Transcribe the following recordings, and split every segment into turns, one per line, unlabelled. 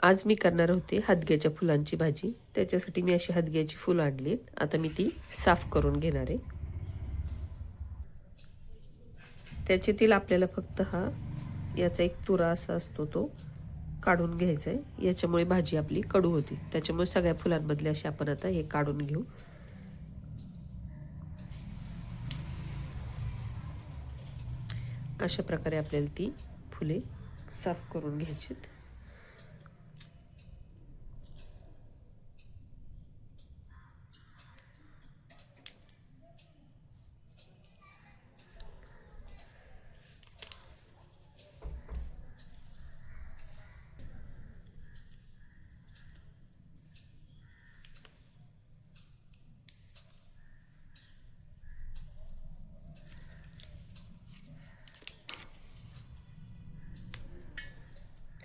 आज मी करणार होते हदग्याच्या फुलांची भाजी. त्याच्यासाठी मी अशी हदग्याची फुलं आणली आहेत आता मी ती साफ करून घेणार आहे. त्याच्यातील आपल्याला फक्त हा याचा एक तुरा असा असतो तो काढून घ्यायचा आहे. याच्यामुळे भाजी आपली कडू होती. त्याच्यामुळे सगळ्या फुलांमधले असे आपण आता हे काढून घेऊ. अशा प्रकारे आपल्याला ती फुले साफ करून घ्यायचीत.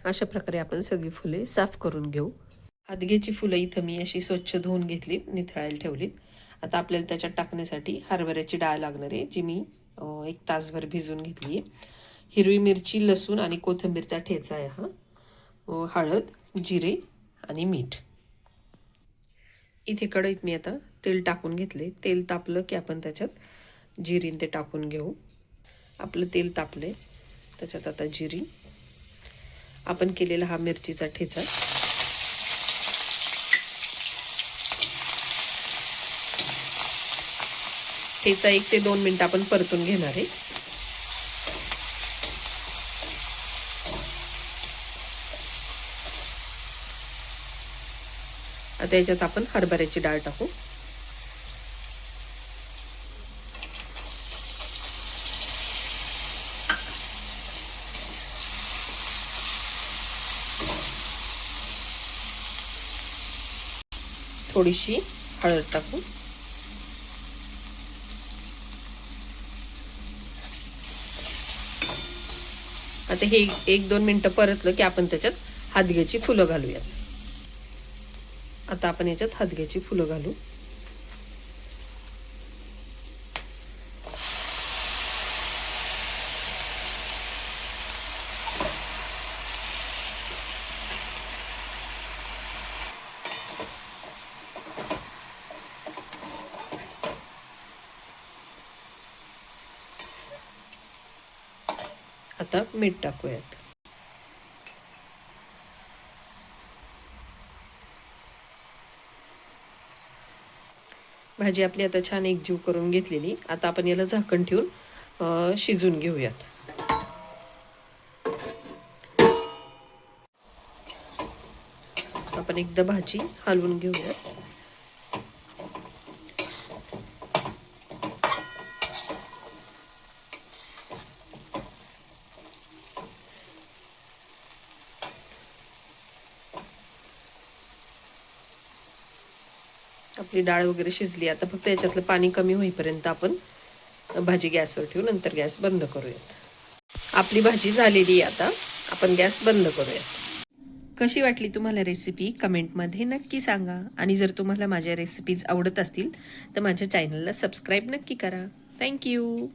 अशा प्रकारे आपण सगळी फुले साफ करून घेऊ. हादग्याची फुलं इथं मी अशी स्वच्छ धुवून घेतलीत निथळायला ठेवलीत. आता आपल्याला त्याच्यात टाकण्यासाठी हरभऱ्याची डाळ लागणार आहे जी मी एक तासभर भिजून घेतली आहे. हिरवी मिरची लसूण आणि कोथिंबीरचा ठेचा आहे हा. हळद जिरे आणि मीठ. इथे कढईत मी आता तेल टाकून घेतले. तेल तापलं की आपण त्याच्यात जिरीन ते टाकून घेऊ. आपलं तेल तापले त्याच्यात आता जिरी. आपण केलेला हा मिरचीचा ठेचा. ठेचा एक ते दोन मिनिट आपण परतून घेणार आहे. आता याच्यात आपण हरभऱ्याची डाळ टाकू. थोडीशी हळद टाकू आता हे एक दोन मिनटं परतलं की आपण त्याच्यात हादग्याची फुलं घालूयात. आता आपण याच्यात हादग्याची फुलं घालू. आता मीठ टाकूयात. भाजी आपली आता छान एकजीव करून घेतलेली. आता आपण याला झाकण ठेवून शिजून घेऊयात. आपण एकदा भाजी हलवून घेऊयात. आपली डाळ वगैरे शिजली. आता फक्त याच्यातलं पाणी कमी होईपर्यंत आपण भाजी गॅसवर ठेवू नंतर गॅस बंद करूयात. आपली भाजी झालेली आहे आता. आपण गॅस बंद करूयात. कशी वाटली तुम्हाला रेसिपी कमेंटमध्ये नक्की सांगा. आणि जर तुम्हाला माझ्या रेसिपीज आवडत असतील तर माझ्या चॅनलला सबस्क्राईब नक्की करा. थँक्यू